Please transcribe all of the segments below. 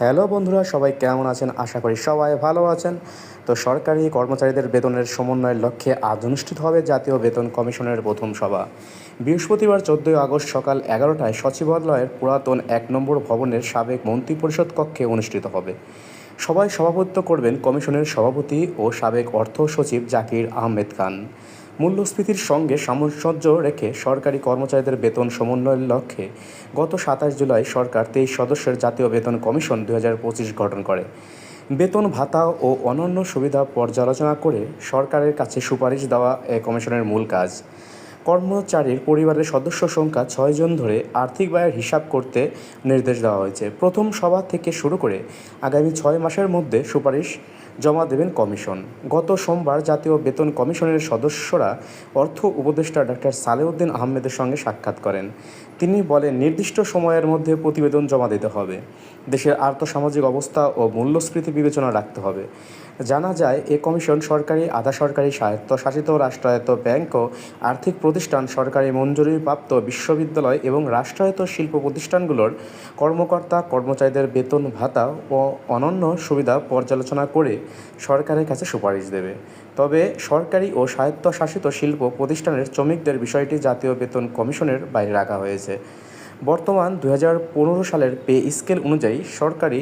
Hello বন্ধুরা, সবাই কেমন আছেন? আশা করি সবাই ভালো আছেন। তো সরকারি কর্মচারীদের বেতনের সমন্বয়ের লক্ষ্যে আজ অনুষ্ঠিত হবে জাতীয় বেতন কমিশনের প্রথম সভা। বৃহস্পতিবার চোদ্দোই আগস্ট সকাল এগারোটায় সচিবালয়ের পুরাতন এক নম্বর ভবনের সাবেক মন্ত্রিপরিষদ কক্ষে অনুষ্ঠিত হবে। সবাই সভাপতিত্ব করবেন কমিশনের সভাপতি ও সাবেক অর্থ সচিব জাকির আহমেদ খান। মূল্যস্ফীতির সঙ্গে সামঞ্জস্য রেখে সরকারি কর্মচারীদের বেতন সমন্বয়ের লক্ষ্যে গত সাতাশ জুলাই সরকার তেইশ সদস্যের জাতীয় বেতন কমিশন দু হাজার পঁচিশ গঠন করে। বেতন ভাতা ও অন্যান্য সুবিধা পর্যালোচনা করে সরকারের কাছে সুপারিশ দেওয়া এ কমিশনের মূল কাজ। কর্মচারীর পরিবারের সদস্য সংখ্যা ছয়জন ধরে আর্থিক ব্যয়ের হিসাব করতে নির্দেশ দেওয়া হয়েছে। প্রথম সভা থেকে শুরু করে আগামী ছয় মাসের মধ্যে সুপারিশ জমা দেবেন কমিশন। গত সোমবার জাতীয় বেতন কমিশনের সদস্যরা অর্থ উপদেষ্টা ডক্টর সালেউদ্দিন আহমেদের সঙ্গে সাক্ষাৎ করেন। তিনি বলেন, নির্দিষ্ট সময়ের মধ্যে প্রতিবেদন জমা দিতে হবে। দেশের আর্থসামাজিক অবস্থা ও মূল্যস্ফীতি বিবেচনা রাখতে হবে। জানা যায়, এ কমিশন সরকারি, আধা সরকারি স্বায়ত্তশাসিত রাষ্ট্রায়ত্ত ব্যাংক ও আর্থিক প্রতিষ্ঠান, সরকারি মঞ্জুরিপ্রাপ্ত বিশ্ববিদ্যালয় এবং রাষ্ট্রায়ত্ত শিল্প প্রতিষ্ঠানগুলোর কর্মকর্তা কর্মচারীদের বেতন ভাতা ও অনন্য সুবিধা পর্যালোচনা করে সরকারের কাছে সুপারিশ দেবে। তবে সরকারি ও স্বায়ত্তশাসিত শিল্প প্রতিষ্ঠানের শ্রমিকদের বিষয়টি জাতীয় বেতন কমিশনের বাইরে রাখা হয়েছে। বর্তমান দুই হাজার পনেরো সালের পে স্কেল অনুযায়ী সরকারি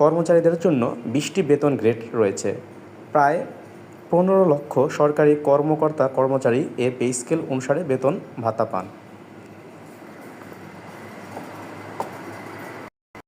কর্মচারীদের জন্য বিশটি বেতন গ্রেড রয়েছে। প্রায় পনেরো লক্ষ সরকারি কর্মকর্তা কর্মচারী এ পে স্কেল অনুসারে বেতন ভাতা পান।